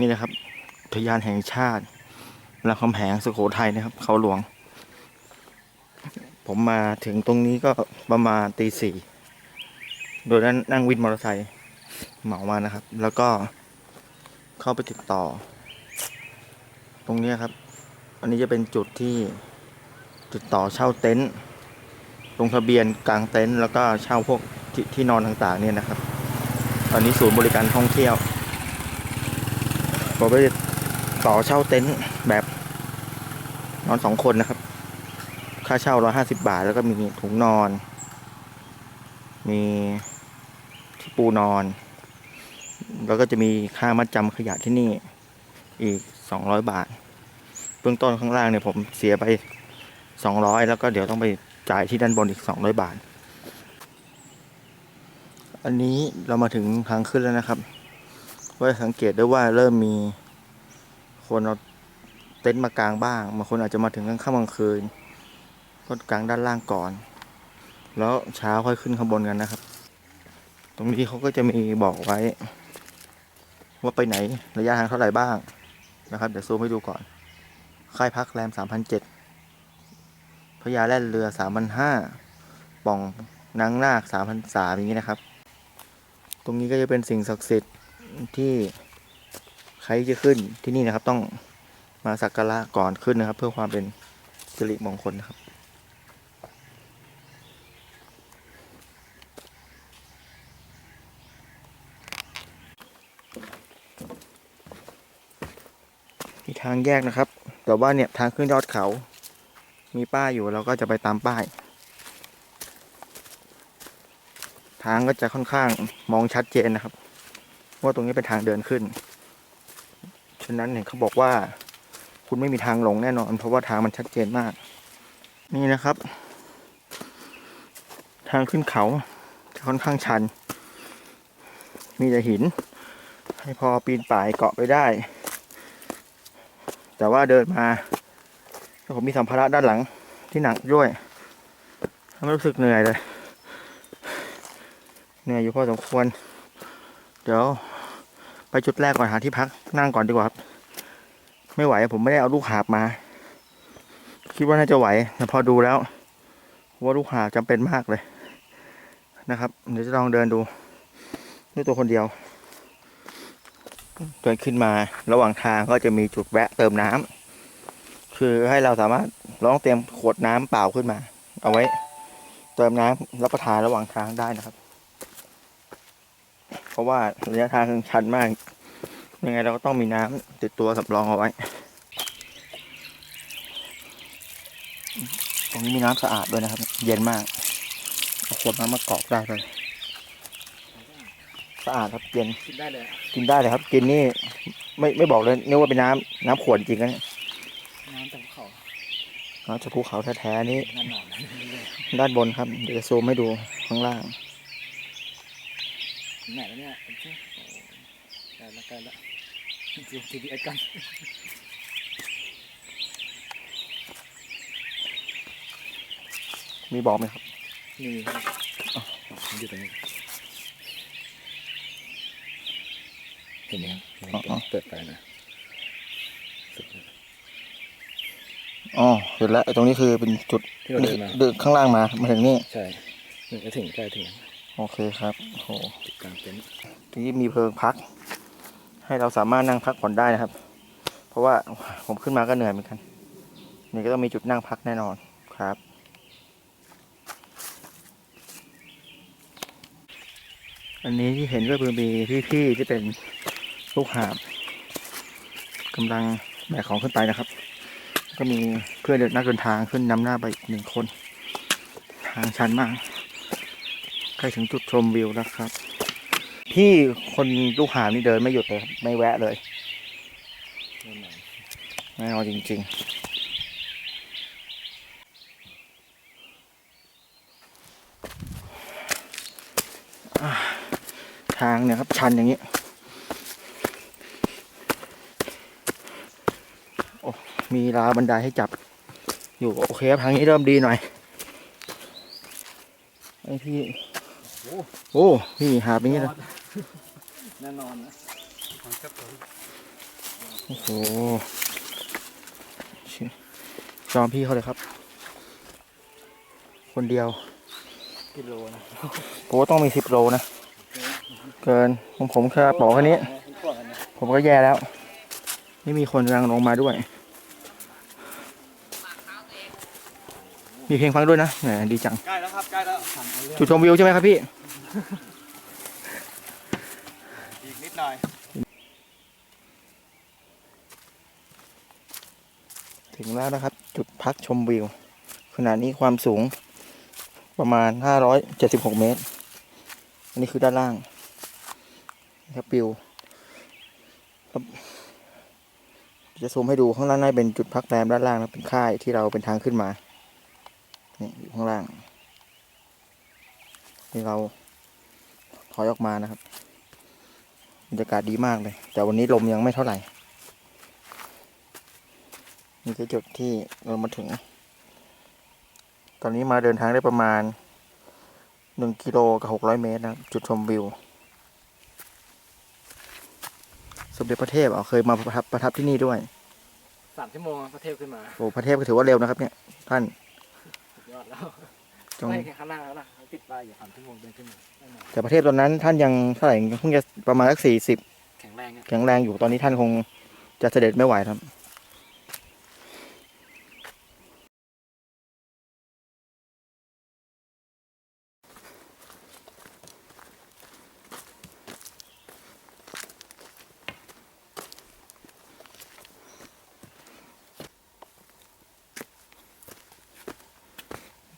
นี่นะครับทยานแห่งชาติรามคำแหงสุโขทัยนะครับ เขาหลวง ผมมาถึงตรงนี้ก็ประมาณตีสี่โดยนั้นนั่งวินมอเตอร์ไซค์เหมามานะครับ แล้วก็เข้าไปติดต่อ ตรงนี้ครับ อันนี้จะเป็นจุดที่ติดต่อเช่าเต็นท์ลงทะเบียนกลางเต็นท์แล้วก็เช่าพวกทที่นอนต่างๆเนี่ยนะครับ ตอนนี้ศูนย์บริการท่องเที่ยว ผมไปต่อเช่าเต็นท์แบบนอนสองคนนะครับ ค่าเช่าร้อยห้าสิบาท แล้วก็มีถุงนอน มีที่ปูนอน แล้วก็จะมีค่ามัดจำขยะที่นี่อีกสองร้อยบาท เบื้องต้นข้างล่างเนี่ยผมเสียไปสองร้อยแล้วก็เดี๋ยวต้องไปจ่ายที่ด้านบนอีกสองร้อยบาท อันนี้เรามาถึงทางขึ้นแล้วนะครับ ว่าสังเกตได้ว่าเริ่มมีคนเอาเต็นท์มากางบ้างบางคนอาจจะมาถึงกลางค่ำกลางคืนก็กางด้านล่างก่อน แล้วเช้าค่อยขึ้นข้างบนกันนะครับ ตรงนี้เขาก็จะมีบอกไว้ ว่าไปไหนระยะทางเท่าไหร่บ้างนะครับ เดี๋ยวซูมให้ดูก่อน ค่ายพักแรมสามพันเจ็ดพญาแล่นเรือสามพันห้าป่องนางนาคสามพันสามอย่างนี้นะครับ ตรงนี้ก็จะเป็นสิ่งศักดิ์สิทธิ์ ที่ใครจะขึ้นที่นี่นะครับ ต้องมาสักการะก่อนขึ้นนะครับ เพื่อความเป็นสิริมงคลนะครับ มีทางแยกนะครับ แต่ว่าเนี่ยทางขึ้นยอดเขา มีป้ายอยู่เราก็จะไปตามป้าย ทางก็จะค่อนข้างมองชัดเจนนะครับ ว่าตรงนี้เป็นทางเดินขึ้น ฉะนั้นเนี่ยเขาบอกว่า คุณไม่มีทางหลงแน่นอน เพราะว่าทางมันชัดเจนมาก นี่นะครับ ทางขึ้นเขาจะค่อนข้างชัน มีแต่หิน ให้พอปีนป่ายเกาะไปได้ แต่ว่าเดินมาแล้วผมมีสัมภาระด้านหลังที่หนักด้วยทำให้รู้สึกเหนื่อยเลย เหนื่อยอยู่พอสมควร เดี๋ยว ไปจุดแรกก่อนหาที่พักนั่งก่อนดีกว่าครับ ไม่ไหวผมไม่ได้เอาลูกหาบมา คิดว่าน่าจะไหวแต่พอดูแล้ว ว่าลูกหาบจำเป็นมากเลยนะครับ เดี๋ยวจะลองเดินดูด้วยตัวคนเดียวเดินขึ้นมาระหว่างทางก็จะมีจุดแวะเติมน้ำคือให้เราสามารถลองเตรียมขวดน้ำเปล่าขึ้นมา เอาไว้ เติมน้ำรับประทานระหว่างทางได้นะครับ ราะว่าระยะทางชันมาก ยังไงเราก็ต้องมีน้ำติดตัวสำรองเอาไว้ ตรงนี้มีน้ำสะอาดด้วยนะครับ เย็นมากเอาขวดน้ำมากรอกได้เลยสะอาดครับเย็นกินได้เลยอะกินได้เลยครับ กินนี่ไม่ไม่บอกเลยนึกว่าเป็นน้ำน้ำขวดจริงนะเนี่ยน้ำจากภูเขาน้ำจากภูเขาแท้ๆนี่น้ำหนอนนะด้านบนครับ เดี๋ยวจะซูมให้ดูข้างล่าง ถึงไหนแล้วเนี่ยโอเคโอ้ใกล้ละใกล้ละดูทีวีไอ้กันมีบอกไหมครับนี่ครับอ๋อมันอยู่ตรงนี้เห็นไหมครับลองเปิดไปนะสุดเลยอ๋อเห็นแล้วไอ้ตรงนี้คือเป็นจุดที่เราเดินมาเดินข้างล่างมามาถึงนี่ใช่นี่ก็ถึงใกล้ถึง โอเคครับโอ้โหจุดกลางเต็นท์ทีนี้มีเพิงพัก ให้เราสามารถนั่งพักผ่อนได้นะครับ เพราะว่าผมขึ้นมาก็เหนื่อยเหมือนกัน นี่ก็ต้องมีจุดนั่งพักแน่นอนครับ อันนี้ที่เห็นก็คือมีพี่ๆที่เป็นลูกหาบกำลังแบกของขึ้นไปนะครับ ก็มีเพื่อนเดินนักเดินทางขึ้นนำหน้าไปอีกหนึ่งคน ทางชันมาก ใกล้ถึงจุดชมวิวแล้วครับพี่คนลูกหานี่เดินไม่หยุดเลยไม่แวะเลยเริ่มหนอนแน่นอนจริง ๆทางเนี่ยครับชันอย่างนี้ โอ้มีราวบันไดให้จับ อยู่โอเคครับทางนี้เริ่มดีหน่อยไอพี่ โอ้โอ้พี่หาบอย่างนี้เลยแน่นอนนะโอ้โหชิจอมพี่เขาเลยครับ คนเดียวกิโลนะผมว่าต้องมีสิบโลนะ เกินผมผมแค่บอกแค่นี้ ผมก็แย่แล้ว ไม่มีคนกำลังลงมาด้วย มีเพลงฟังด้วยนะแหมดีจัง ใกล้แล้วครับ ใกล้แล้วสั่งเอาเรื่องจุดชมวิวใช่ไหมครับพี่ อีกนิดหน่อย ถึงแล้วนะครับ จุดพักชมวิว ขณะนี้ความสูงประมาณ 576 เมตร อันนี้คือด้านล่างนะครับวิวจะซูมให้ดูข้างล่างน่าจะเป็นจุดพักแรมด้านล่างนะเป็นค่ายที่เราเป็นทางขึ้นมา นี่อยู่ข้างล่าง นี่เรา ถอยออกมานะครับบรรยากาศดีมากเลย แต่วันนี้ลมยังไม่เท่าไหร่นี่คือจุดที่เรามาถึง ตอนนี้มาเดินทางได้ประมาณหนึ่งกิโลกับหกร้อยเมตรนะครับจุดชมวิว สมเด็จพระเทพอะเคยมาประทับประทับที่นี่ด้วยสามชั่วโมงพระเทพขึ้นมาโอ้พระเทพก็ถือว่าเร็วนะครับ เนี่ย ท่านสุดยอดแล้วจงไม่แค่ข้างล่างแล้วล่ะ ติดป้ายอยู่สามชั่วโมงเดินขึ้นมาแน่นอนแต่ประเทศตอนนั้นท่านยังเท่าไหร่เพิ่งจะประมาณสักสี่สิบแข็งแรงอะแข็งแรงอยู่ตอนนี้ท่านคงจะเสด็จไม่ไหวครับ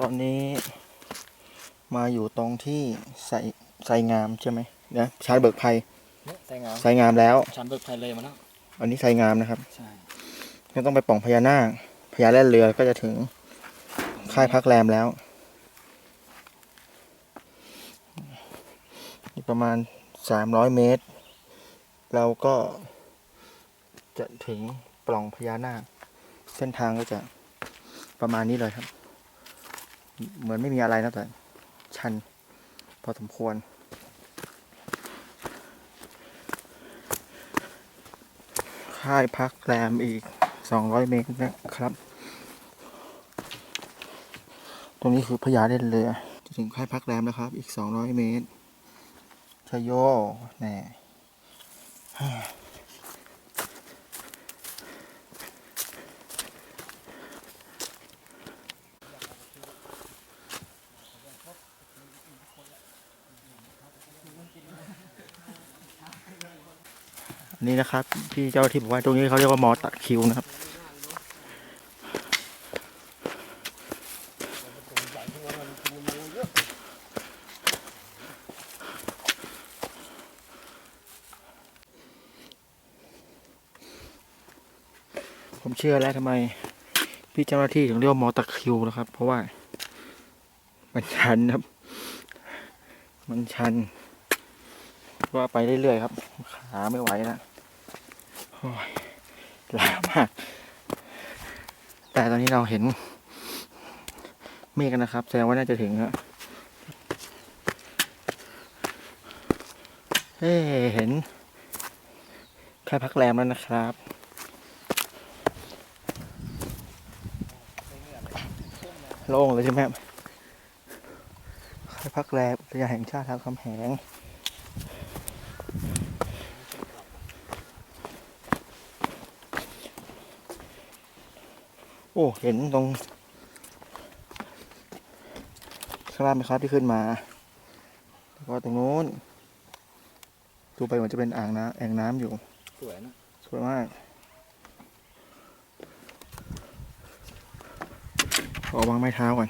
ตอนนี้ มาอยู่ตรงที่ใส่ใส่งามใช่ไหมนะชายเบิกภัยเนี่ยใส่งามใส่งามแล้วชันเบิกไทยเลยมาแล้วอันนี้ใส่งามนะครับใช่ก็ต้องไปปล่องพญานาคพญาแล่นเรือก็จะถึงค่ายพักแรมแล้วอีกประมาณสามร้อยเมตร เราก็จะถึงปล่องพญานาค เส้นทางก็จะประมาณนี้เลยครับ เหมือนไม่มีอะไรนะแต่ ชัน พอสมควร ค่ายพักแรมอีก 200 เมตรนะครับ ตรงนี้คือพญาเล่นเรือจะถึงค่ายพักแรมแล้วครับ อีก 200 เมตรชโยแน่ นี้นะครับพี่เจ้าที่บอกว่าตรงนี้เขาเรียกว่ามอตัดคิวนะครับผมเชื่อแล้วทำไม พี่เจ้าหน้าที่ถึงเรียกว่ามอตัดคิวนะครับ เพราะว่า มันชันครับ มันชันว่าไปเรื่อยๆครับ ขาไม่ไหวแล้ว โอ้ยล้ามาก แต่ตอนนี้เราเห็น เมฆกันนะครับ แสดงว่าน่าจะถึงแล้วเฮ้เห็นค่ายพักแรมแล้วนะครับโล่งเลยใช่ไหมครับค่ายพักแรมอุทยานแห่งชาติทางคำแหง โอ้ เห็นตรงข้างล่างไหมครับที่ขึ้นมา แล้วก็ตรงนู้น ดูไปเหมือนจะเป็นอ่างน้ำแอ่งน้ำอยู่ สวยนะ สวยมากขอวางไม้เท้าก่อน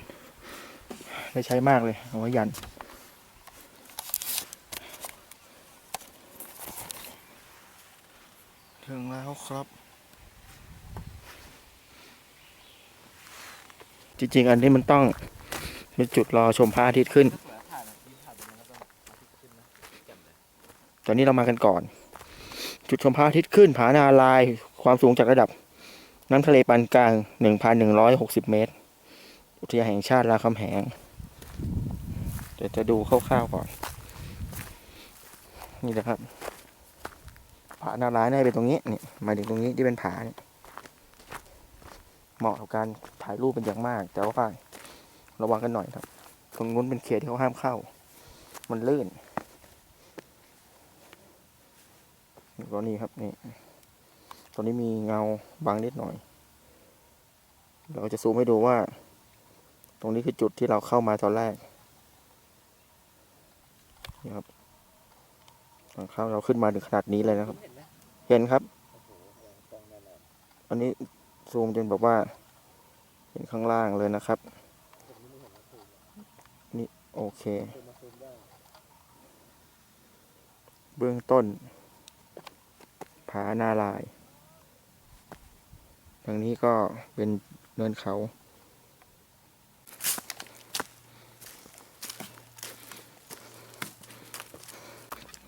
ได้ใช้มากเลย เอาไว้ยัน ถึงแล้วครับ จริง ๆ อันนี้มันต้องเป็นจุดรอชมพระอาทิตย์ขึ้นแต่นี่เลยตอนนี้เรามากันก่อน จุดชมพระอาทิตย์ขึ้น ผานาลายความสูงจากระดับ น้ำทะเลปานกลาง 1,160 เมตร อุทยานแห่งชาติรามคำแหง เดี๋ยวจะดูคร่าวๆก่อน นี่นะครับผานาร้ายน่าจะเป็นตรงนี้นี่หมายถึงตรงนี้ที่เป็นผาเนี่ย เหมาะกับการถ่ายรูปเป็นอย่างมาก แต่ว่าระวังกันหน่อยครับตรงนู้นเป็นเขตที่เขาห้ามเข้า มันลื่นแล้วก็นี่ครับนี่ตรงนี้มีเงาบางนิดหน่อย เราจะซูมให้ดูว่า ตรงนี้คือจุดที่เราเข้ามาตอนแรกนี่ครับตอนเข้าเราขึ้นมาถึงขนาดนี้เลยนะครับ เห็นไหมเห็นครับ อันนี้ ซูมจนแบบว่า เห็นข้างล่างเลยนะครับผมยังไม่โอเค เบื้องต้น ผานาลายทางนี้ก็เป็นเนินเขา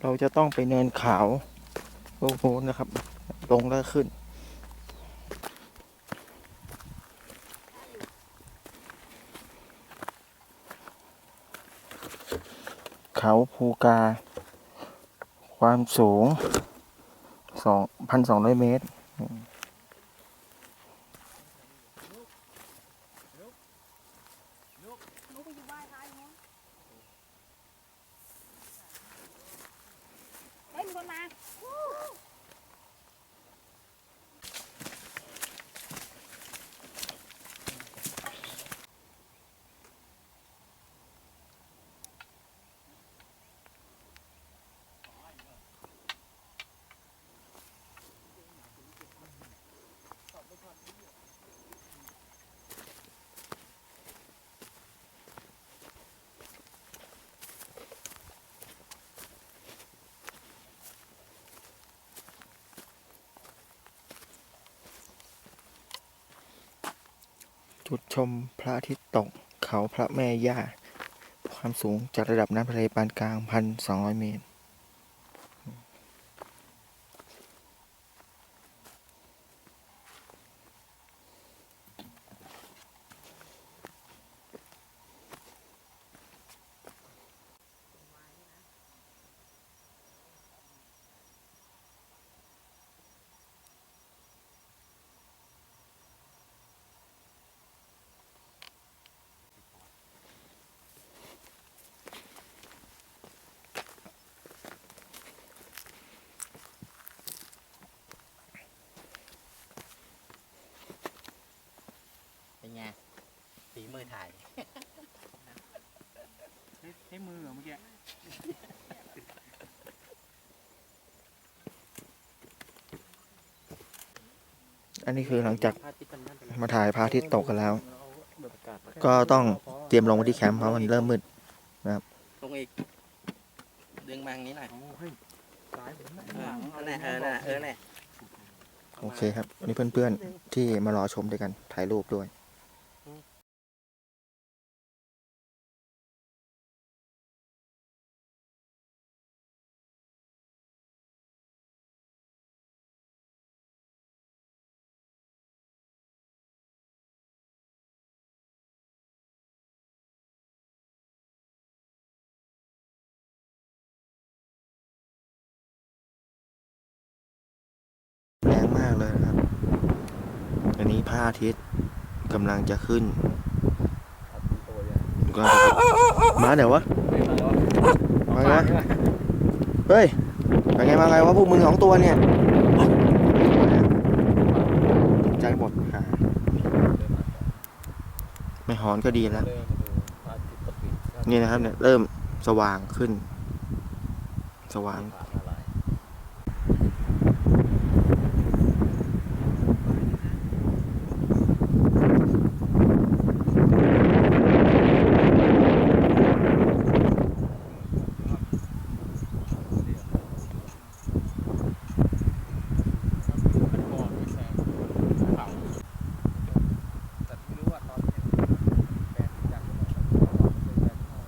เราจะต้องไปเนินเขาโอ้โหนะครับ ลงแล้วขึ้น เขาภูกา ความสูงสองพันสองร้อยเมตรหนูไปอยู่บ้านท้ายเจุดชมพระอาทิตย์ตกเขาพระแม่ย่า ความสูงจากระดับน้ำทะเลปานกลาง 1,200 เมตร ถ่ายใช้มือเหรอเมื่อกี้ อันนี้คือหลังจากพระอาทิตย์ทำนั่นไปแล้วมาถ่ายพระอาทิตย์ตกกันแล้วเอาแบบอากาศมาก็ต้องเตรียมลงมาที่แคมป์เพราะมันเริ่มมืดลงอีก ดึงมาอย่างนี้หน่อยเฮ้ยสายผมเออนั่นแหละเออนั่นแหละเออนั่นแหละ โอเคครับอันนี้เพื่อนๆที่มารอชมด้วยกันถ่ายรูปด้วย แรงมากเลยนะครับ อันนี้พระอาทิตย์กำลังจะขึ้นก็มาไหนวะมาไงวะเฮ้ยไปไงมาไงวะพวกมึงสองตัวเนี่ยตกใจหมดหาไม่หอนก็ดีแล้ว นี่นะครับเนี่ยเริ่มสว่างขึ้น สว่าง แต่ไม่รู้ว่าตอนนี้แฟนจัดหรือเปล่า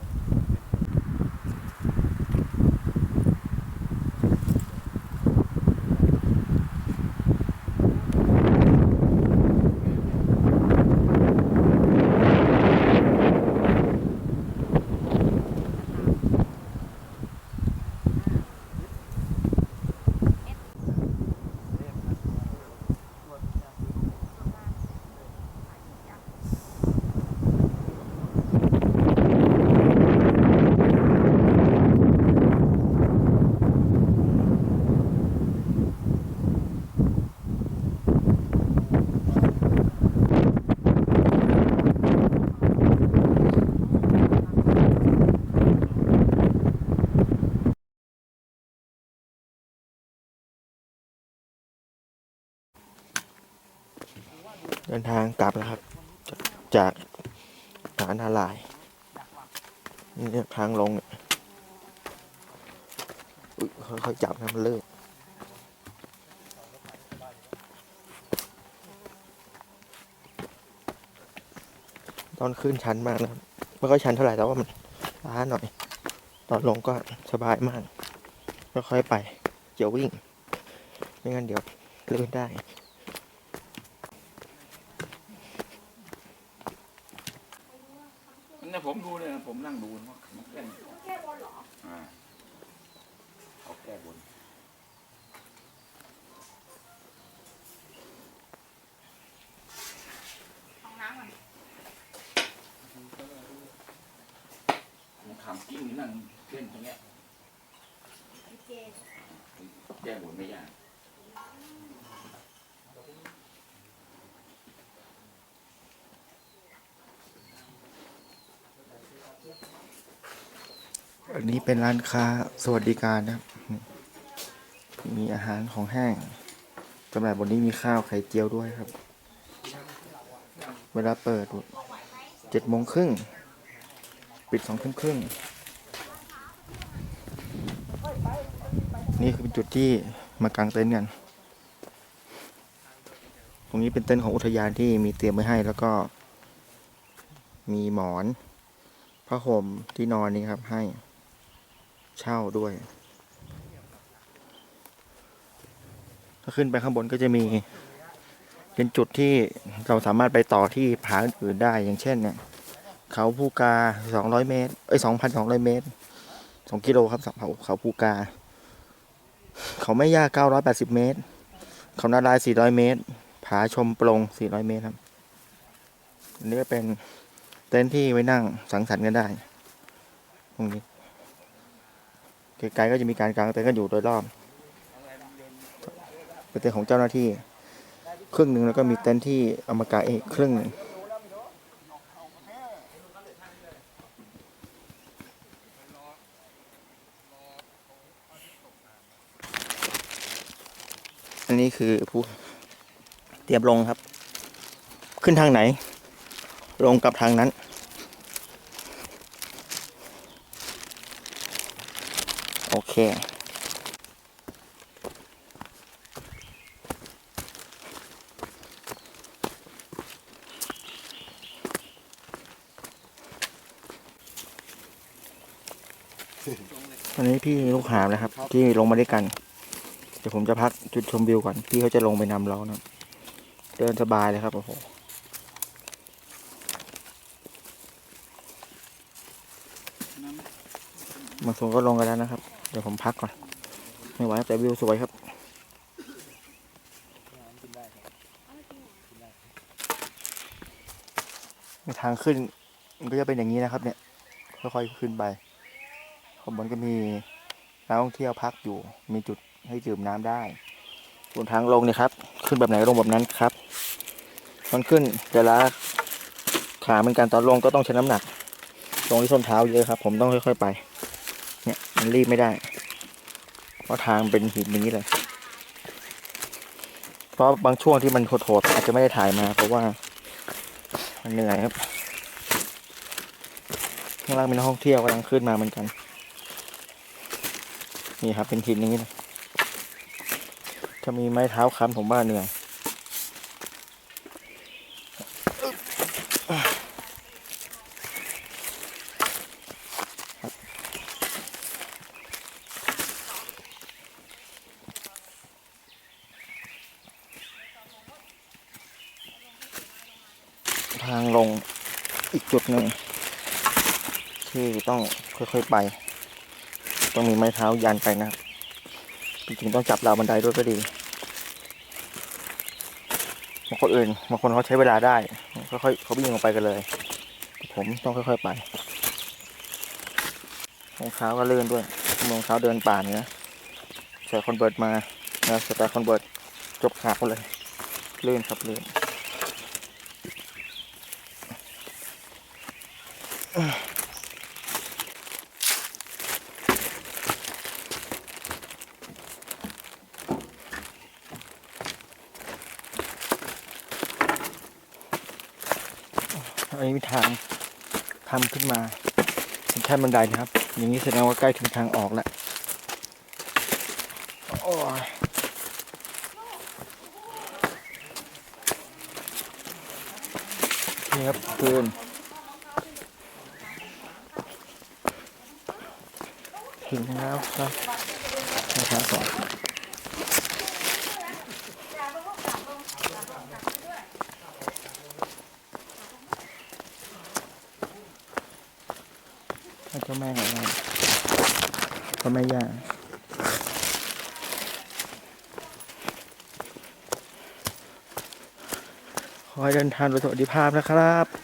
เดินทางกลับแล้วครับ จากจากฐานนาลายนี่ทางลงเนี่ยค่อยๆจับนะมันเลื่อนตอนขึ้นชันมากนะไม่ค่อยชันเท่าไหร่แต่ว่ามันล้าหน่อย ตอนลงก็สบายมากค่อยๆไปเกี่ยววิ่ง ไม่งั้นเดี๋ยวลื่นได้ เนี่ยผมดูเนี่ยผมนั่งดูว่ามันแก้แก้บนเหรออ่าเขาแก้บน ของน้ำก่อน ผมทำกิ้งนั่งเล่นตรงเนี้ย ดีเจ แก้บนไม่ยาก อันนี้เป็นร้านค้าสวัสดิการนะครับ มีอาหารของแห้งจำหน่ายบนนี้มีข้าวไข่เจียวด้วยครับ เวลาเปิดเจ็ดโมงครึ่ง ปิดสองทุ่มครึ่ง นี่คือเป็นจุดที่มากางเต็นท์กัน ตรงนี้เป็นเต็นท์ของอุทยานที่มีเตรียมไว้ให้แล้วก็ มีหมอนผ้าห่มที่นอนนี้ครับให้ เช่าด้วย ถ้าขึ้นไปข้างบนก็จะมี เป็นจุดที่เราสามารถไปต่อที่ผาอื่นๆได้อย่างเช่นเนี่ย เขาภูกา 200 เมตร เอ้ย 2,200 เมตร 2 กิโลครับเขาเขาภูกา เขาไม่ยาก980 เมตร เขานาลาย 400 เมตร ผาชมปรง400 เมตรครับอันนี้ก็เป็นเต็นท์ที่ไว้นั่งสังสรรค์กันได้ ตรงนี้ ไกลๆก็จะมีการกางเต็นท์กันอยู่โดยรอบเป็นเต็นท์ของเจ้าหน้าที่ ครึ่งหนึ่งแล้วก็มีเต็นท์ที่เอามากาเองครึ่งหนึ่งอันนี้คือผู้เตรียมลงครับ ขึ้นทางไหน ลงกับทางนั้น โอเคตอนนี้พี่ลูกหาบนะครับ ที่ลงมาด้วยกัน เดี๋ยวผมจะพักจุดชมวิวก่อน พี่เขาจะลงไปนำเรานะเดินสบายเลยครับโอ้โหบางส่วนก็ลงกันแล้วนะครับ เดี๋ยวผมพักก่อน ไม่ไหวแต่วิวสวยครับทางขึ้นมันก็จะเป็นอย่างนี้นะครับ เนี่ยค่อยๆขึ้นไปข้างบนก็มีนักท่องเที่ยวพักอยู่ มีจุดให้ดื่มน้ำได้ส่วนทางลงเนี่ยครับ ขึ้นแบบไหนลงแบบนั้นครับตอนขึ้นแต่ละขาเหมือนกันตอนลงก็ต้องใช้น้ำหนักลงที่ส้นเท้าเยอะครับ ผมต้องค่อย ๆ ไป เนี่ยมันรีบไม่ได้ เพราะทางเป็นหินอย่างนี้เลย เพราะบางช่วงที่มันโถดๆอาจจะไม่ได้ถ่ายมา เพราะว่ามันเหนื่อยครับ ข้างล่างเป็นห้องเที่ยวกำลังขึ้นมาเหมือนกัน นี่ครับเป็นหินอย่างนี้เลยถ้ามีไม้เท้าค้ำผมว่าเหนื่อย ทางลงอีก จุดหนึ่งที่ต้องค่อยๆไป ต้องมีไม้เท้ายันไปนะครับจริงๆต้องจับราวบันไดด้วยก็ดีบางคนอื่นบางคนเขาใช้เวลาได้ค่อยๆเขาวิ่งลงไปกันเลย ผมต้องค่อยๆไปรองเท้าก็เลื่อนด้วยรองเท้าเดินป่านี่นะใส่คอนเบิร์ตมานะใส่แต่คอนเบิร์ตจบขาเขาเลย ลื่นครับลื่น อันนี้มีทางทำขึ้นมาเป็นขั้นบันไดนะครับ อย่างนี้แสดงว่าใกล้ถึงทางออกแล้วโอ้ยนี่ครับคืน ถึงแล้วครับนะครับก่อนให้เจ้าแม่ของเราเจ้าแม่ย่าขอให้เดินทางโดยสวัสดิภาพนะครับ